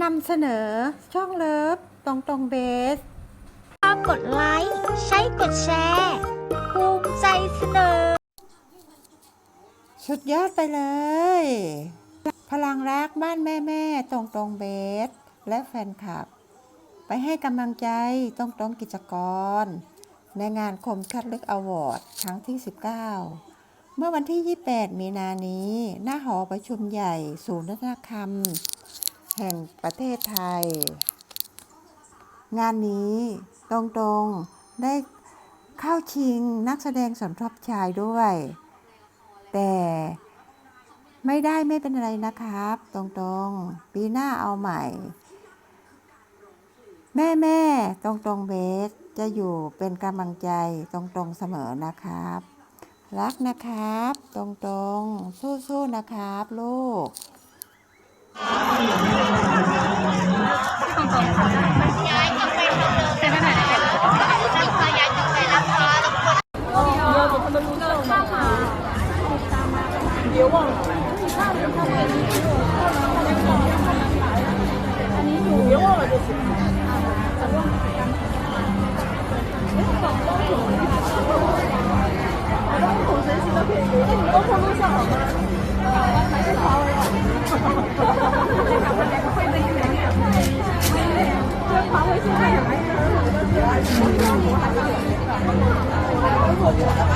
นำเสนอช่องเลิฟตรงตรงเบสกดไลค์ ใช้กดแชร์ภูมิใจเสนอ สุดยอดไปเลย พลังรักบ้านแม่แม่ตรงตรงเบส และแฟนคลับ ไปให้กำลังใจตรงตรงกิจกร ในงานคมคัดเลือกอวอร์ดครั้งที่ 19เมื่อวันที่ 28 มีนานี้ หน้าหอประชุมใหญ่ ศูนย์วัฒนธรรม แห่งประเทศไทย งานนี้ตรงๆได้เข้าชิงนักแสดงสมทบชายด้วย แต่ไม่ได้ไม่เป็นไรนะครับ ตรงๆ ปีหน้าเอาใหม่ แม่แม่ตรงๆเบสจะอยู่เป็นกำลังใจตรงๆเสมอนะครับ รักนะครับ ตรงๆ สู้ๆนะครับ ลูก 我可能想，我还是跑呀。 เ